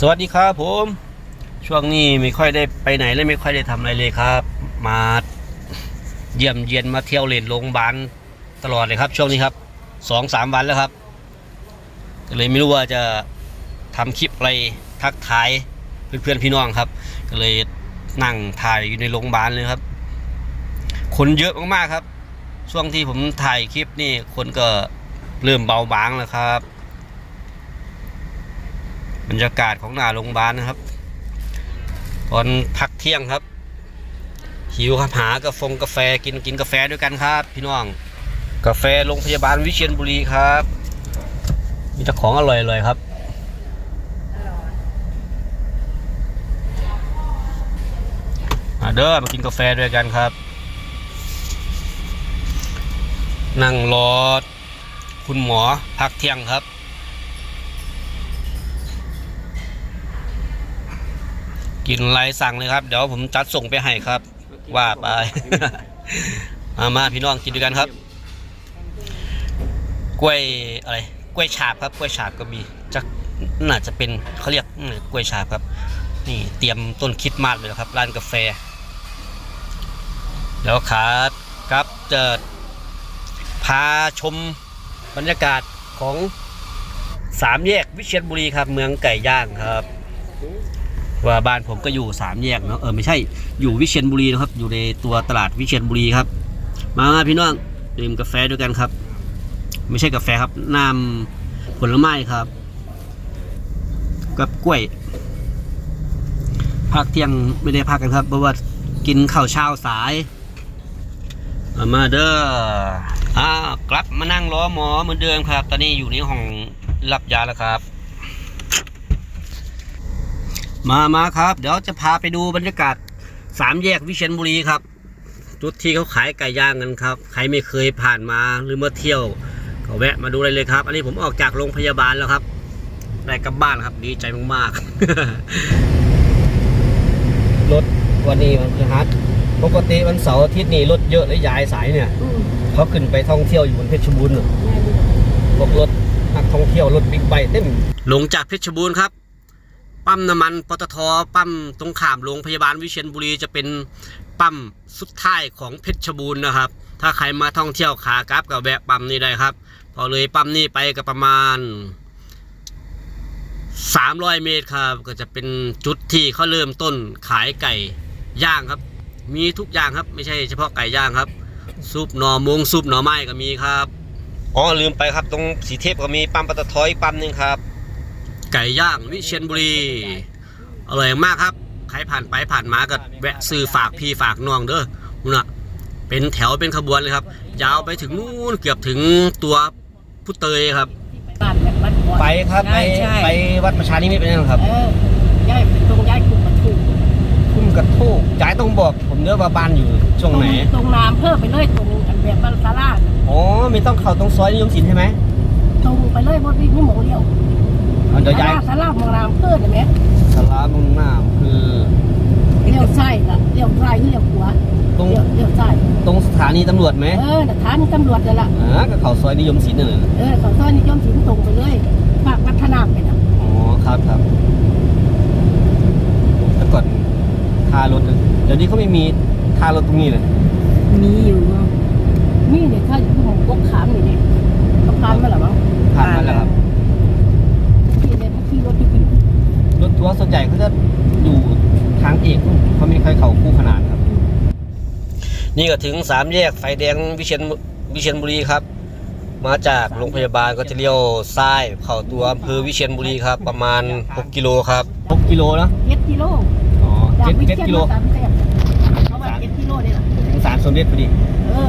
สวัสดีครับผม ช่วงนี้ไม่ค่อยได้ไปไหนและไม่ค่อยได้ทำอะไรเลยครับ มาเยี่ยมเยียนมาเที่ยวเล่นโรงพยาบาลตลอดเลยครับ ช่วงนี้ครับสองสามวันแล้วครับก็เลยไม่รู้ว่าจะทำคลิปอะไรทักทายเพื่อนๆพี่น้องครับ ก็เลยนั่งถ่ายอยู่ในโรงพยาบาลเลยครับ คนเยอะมากๆครับ ช่วงที่ผมถ่ายคลิปนี่คนก็เริ่มเบาบางแล้วครับบ รรยากาศของหน้าโรงพยาบาลนะครับ ตอนพักเที่ยงครับ หิวครับหากาแฟกาแฟกินกินกาแฟด้วยกันครับ พี่น้อง กาแฟโรงพยาบาลวิเชียรบุรีครับ มีแต่ของอร่อยๆครับมาเด้อมากินกาแฟด้วยกันครับ นั่งรอคุณหมอพักเที่ยงครับ กินไรสั่งเลยครับ เดี๋ยวผมจัดส่งไปให้ครับ ว่าไป มามาพี่น้องกินด้วยกันครับ กล้วยอะไร กล้วยฉาบครับ กล้วยฉาบก็มีจักน่าจะเป็นเขาเรียกกล้วยฉาบครับ นี่เตรียมต้นคิดมาสเลยครับ ร้านกาแฟแล้วขาครับจะพาชมบรรยากาศของสามแยกวิเชียรบุรีครับ เมืองไก่ย่างครับ ว่าบ้านผมก็อยู่สามแยกเนาะเออไม่ใช่อยู่วิเชียรบุรีนะครับ อยู่ในตัวตลาดวิเชียรบุรีครับมามาพี่น้องดื่มกาแฟด้วยกันครับ ไม่ใช่กาแฟครับน้ำผลไม้ครับ กับกล้วยพักเที่ยงไม่ได้พักกันครับเพราะว่ากินข้าวเช้าสายมาเด้ออ่ากลับมานั่งรอหมอเหมือนเดิมครับ ตอนนี้อยู่ในห้องรับยาแล้วครับ มามาครับ เดี๋ยวจะพาไปดูบรรยากาศสามแยกวิเชียรบุรีครับ จุดที่เขาขายไก่ย่างกันครับ ใครไม่เคยผ่านมาหรือมาเที่ยว ก็แวะมาดูเลยเลยครับ อันนี้ผมออกจากโรงพยาบาลแล้วครับได้กลับบ้านแล้วครับ ดีใจมากๆ รถวันนี้มันคือฮัทปกติวันเสาร์อาทิตย์นี่รถเยอะและยายสายเนี่ยอืมเขาขึ้นไปท่องเที่ยวอยู่บนเพชรบูรณ์น่ะแม่ดีพวกรถนักท่องเที่ยวรถบิ๊กไบค์เต็มลงจากเพชรบูรณ์ครับ ปั๊มน้ำมันปตทปั๊มตรงขามโรงพยาบาลวิเชียรบุรีจะเป็นปั๊มสุดท้ายของเพชรบูรณ์นะครับ ถ้าใครมาท่องเที่ยวขากลับกับแวะปั๊มนี้ได้ครับ พอเลยปั๊มนี้ไปก็ประมาณ 300 เมตรครับ ก็จะเป็นจุดที่เขาเริ่มต้นขายไก่ย่างครับ มีทุกอย่างครับไม่ใช่เฉพาะไก่ย่างครับซุปหน่อมงซุปหน่อไม้ก็มีครับอ๋อลืมไปครับตรงสีเทพก็มีปั๊มปตทอีกปั๊มหนึงครับ ไก่ย่างวิเชียรบุรีอร่อยมากครับ ใครผ่านไปผ่านมาก็แวะซื้อฝากพี่ฝากน้องเด้อนู่นน่ะเป็นแถวเป็นขบวนเลยครับ ยาวไปถึงนู่นเกือบถึงตัวพุเตยครับบ้านแบบบ้านก่อนไปครับไปใช่ไปวัดประชานิมิตรไปนั่นครับเออย่ายตรงย้ายคุกประตูคุ้มกระทูกจ่ายต้องบอกผมเด้อว่าบ้านอยู่ช่วงไหน ตรงน้ำเพิ่มไปเลยตรงอันแบบบ้านซาร่าน่ะอ๋อไม่ต้องเข้าตรงซอยนิยมศิลป์ใช่ไหมตรงไปเลยบนวิ่งนี่หมูเดียว อ๋อเดี๋ยวย้ายซาร่ามองน้ำเพิ่มเห็นไหมสารามุ่งหน้าคือเลี้ยวซ้ายละเลี้ยวซ้ายเลี้ยวขวาตรงเลี้ยวเลี้ยวซ้ายตรงสถานีตำรวจไหมเออแต่ฐานตำรวจเลยล่ะอ่าก็เข้าซอยนิยมศิลป์นั่นแหละเออเขาซอยนิยมสินตรงไปเลยภาคพัฒนาไปนะอ๋อครับครับแต่ก่อนค่ารถน่ะเดี๋ยวนี้เขาไม่มีค่ารถตรงนี้เลยมีอยู่นี่เนี่ยถ้าอยู่ของพวกขามอยู่เนี่ยเขาพานมาหรอมั้ง ผ่านมาแล้วครับ ที่เนี่ยเขาขี่รถที่กิน รถทัวร์ส่วนใหญ่เขาจะอยู่ทางเอ กนู่นเขาไม่ค่อยเข้าคู่ขนานครับ นี่ก็ถึงสามแยกไฟแดงวิเชียนวิเชียรบุรีครับ มาจากโรงพยาบาลก็จะเลี้ยวซ้ายเข้าตัวอำเภอวิเชียรบุรีครับ ประมาณ 6 กิโลครับ6กิโลเนอะเจ็ดกิโลอ๋อจากเจ็ดวิเจ็ดเชียรกิโลมาสามแสนเขาว่าเจ็ดกิโลเนี่ยแหละถึงสามสมเด็จพอดี เออ